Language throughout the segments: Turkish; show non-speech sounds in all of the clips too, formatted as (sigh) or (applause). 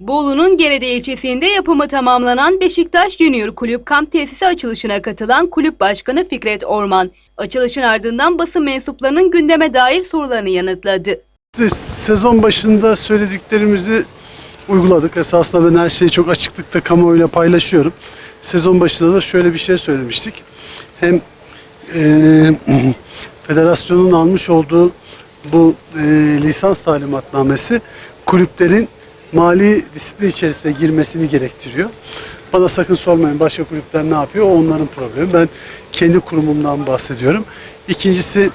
Bolu'nun Gerede ilçesinde yapımı tamamlanan Beşiktaş Junior Kulüp kamp tesisi açılışına katılan kulüp başkanı Fikret Orman, açılışın ardından basın mensuplarının gündeme dair sorularını yanıtladı. Sezon başında söylediklerimizi uyguladık. Esasında ben her şeyi çok açıklıkta kamuoyuyla paylaşıyorum. Sezon başında da şöyle bir şey söylemiştik. Hem eee, (clears throat) federasyonun almış olduğu bu eee, lisans talimatnamesi kulüplerin mali disiplin içerisine girmesini gerektiriyor. Bana sakın sormayın başka kulüpler ne yapıyor onların problemi. Ben kendi kurumumdan bahsediyorum. İkincisi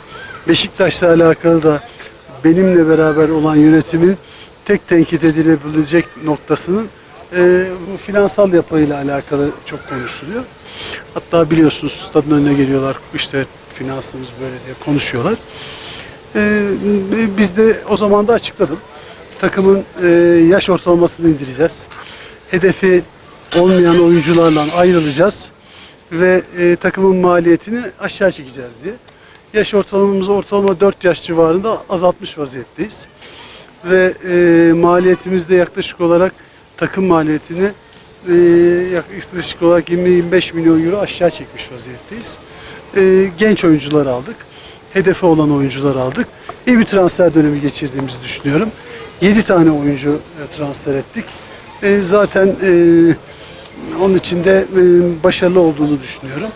Beşiktaş'la alakalı da benimle beraber olan yönetimin tek tenkit edilebilecek noktasının e, bu finansal yapıyla alakalı çok konuşuluyor. Hatta biliyorsunuz stadın önüne geliyorlar işte finansımız böyle diye konuşuyorlar. E, biz de o zaman da açıkladım. Takımın e, yaş ortalamasını indireceğiz. Hedefi olmayan oyuncularla ayrılacağız ve e, takımın maliyetini aşağı çekeceğiz diye. Yaş ortalamamızı ortalama 4 yaş civarında azaltmış vaziyetteyiz. Ve e, maliyetimizde yaklaşık olarak takım maliyetini e, yaklaşık olarak 20-25 milyon euro aşağı çekmiş vaziyetteyiz. E, genç oyuncular aldık. Hedefi olan oyuncular aldık. İyi bir transfer dönemi geçirdiğimizi düşünüyorum. 7 tane oyuncu e, transfer ettik. E, zaten e, onun içinde e, başarılı olduğunu düşünüyorum.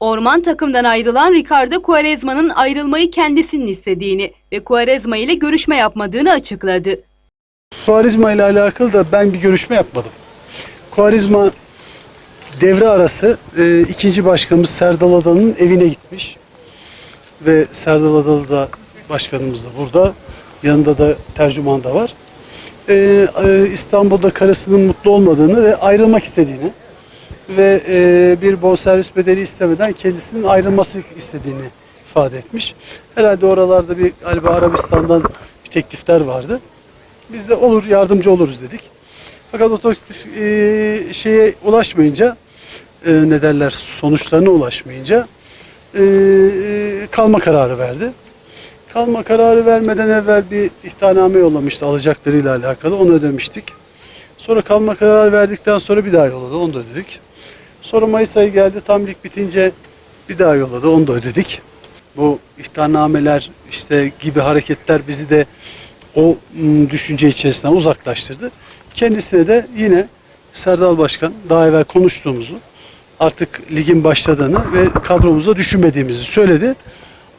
Orman takımdan ayrılan Ricardo Quaresma'nın ayrılmayı kendisinin istediğini ve Quaresma ile görüşme yapmadığını açıkladı. Kuvarizma ile alakalı da ben bir görüşme yapmadım. Kuvarizma devre arası e, ikinci başkanımız Serdal Adalı'nın evine gitmiş. Ve Serdal Adalı da başkanımız da burada. Yanında da tercüman da var. E, e, İstanbul'da karısının mutlu olmadığını ve ayrılmak istediğini ve e, bir bonservis bedeli istemeden kendisinin ayrılması istediğini ifade etmiş. Herhalde oralarda bir galiba Arabistan'dan bir teklifler vardı. Biz de olur yardımcı oluruz dedik. Fakat o teklif e, şeye ulaşmayınca e, ne derler sonuçlarına ulaşmayınca e, e, kalma kararı verdi. Kalma kararı vermeden evvel bir ihtarname yollamıştı alacaklarıyla alakalı onu ödemiştik. Sonra kalma kararı verdikten sonra bir daha yolladı onu da ödedik. Sonra Mayıs ayı geldi tam lig bitince bir daha yolladı onu da ödedik. Bu ihtarnameler işte gibi hareketler bizi de o m, düşünce içerisinden uzaklaştırdı. Kendisine de yine Serdal Başkan daha evvel konuştuğumuzu artık ligin başladığını ve kadromuza düşünmediğimizi söyledi.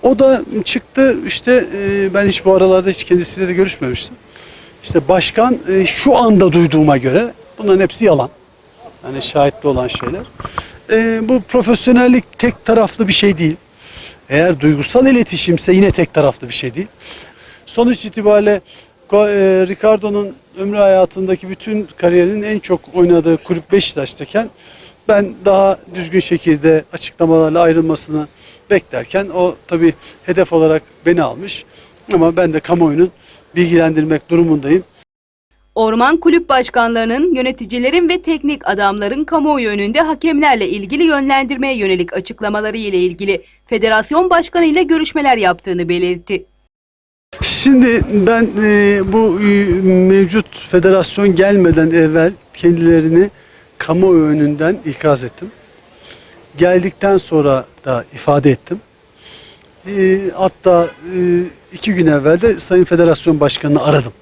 O da çıktı işte e, ben hiç bu aralarda hiç kendisiyle de görüşmemiştim. İşte başkan e, şu anda duyduğuma göre bunların hepsi yalan. Yani şahitli olan şeyler. E, bu profesyonellik tek taraflı bir şey değil. Eğer duygusal iletişimse yine tek taraflı bir şey değil. Sonuç itibariyle Ricardo'nun ömrü hayatındaki bütün kariyerinin en çok oynadığı kulüp Beşiktaş'tayken ben daha düzgün şekilde açıklamalarla ayrılmasını beklerken o tabii hedef olarak beni almış. Ama ben de kamuoyunun bilgilendirmek durumundayım. Orman kulüp başkanlarının, yöneticilerin ve teknik adamların kamuoyu önünde hakemlerle ilgili yönlendirmeye yönelik açıklamaları ile ilgili federasyon başkanı ile görüşmeler yaptığını belirtti. Şimdi ben e, bu e, mevcut federasyon gelmeden evvel kendilerini kamuoyu önünden ikaz ettim. Geldikten sonra da ifade ettim. E, hatta e, iki gün evvel de Sayın Federasyon Başkanı'nı aradım.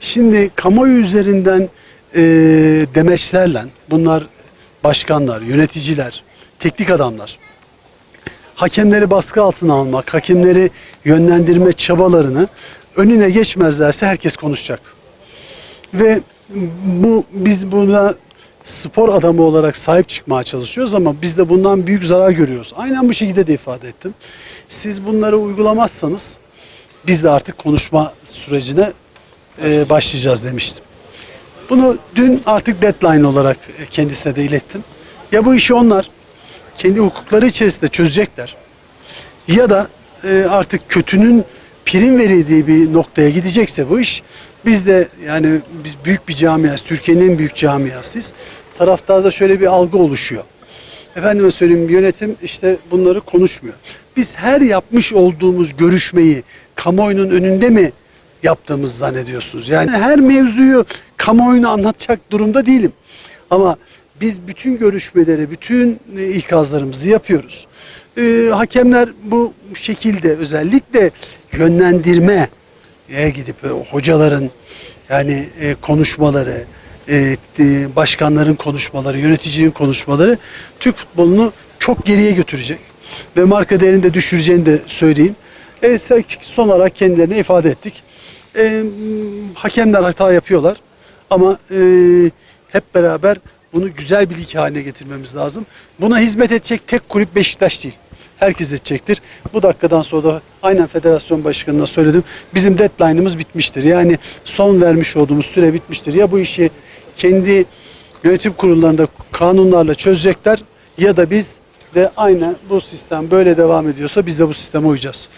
Şimdi kamuoyu üzerinden e, demeçlerle bunlar başkanlar, yöneticiler, teknik adamlar hakemleri baskı altına almak, hakemleri yönlendirme çabalarını önüne geçmezlerse herkes konuşacak. Ve bu biz buna spor adamı olarak sahip çıkmaya çalışıyoruz ama biz de bundan büyük zarar görüyoruz. Aynen bu şekilde de ifade ettim. Siz bunları uygulamazsanız biz de artık konuşma sürecine e, başlayacağız demiştim. Bunu dün artık deadline olarak kendisine de ilettim. Ya bu işi onlar kendi hukukları içerisinde çözecekler. Ya da e, artık kötünün prim verildiği bir noktaya gidecekse bu iş biz de yani biz büyük bir camiayız. Türkiye'nin en büyük camiasıyız. Taraftarda şöyle bir algı oluşuyor. Efendime söyleyeyim yönetim işte bunları konuşmuyor. Biz her yapmış olduğumuz görüşmeyi kamuoyunun önünde mi yaptığımızı zannediyorsunuz. Yani her mevzuyu kamuoyuna anlatacak durumda değilim. Ama biz bütün görüşmeleri, bütün e, ikazlarımızı yapıyoruz. Ee, hakemler bu şekilde özellikle yönlendirmeye gidip e, hocaların yani e, konuşmaları, e, e, başkanların konuşmaları, yöneticinin konuşmaları Türk futbolunu çok geriye götürecek ve marka değerini de düşüreceğini de söyleyeyim. E, son olarak kendilerine ifade ettik. E, hakemler hata yapıyorlar ama e, hep beraber bunu güzel bir lig haline getirmemiz lazım. Buna hizmet edecek tek kulüp Beşiktaş değil. Herkes edecektir. Bu dakikadan sonra da aynen federasyon başkanına söyledim. Bizim deadline'ımız bitmiştir. Yani son vermiş olduğumuz süre bitmiştir. Ya bu işi kendi yönetim kurullarında kanunlarla çözecekler ya da biz de aynen bu sistem böyle devam ediyorsa biz de bu sisteme uyacağız.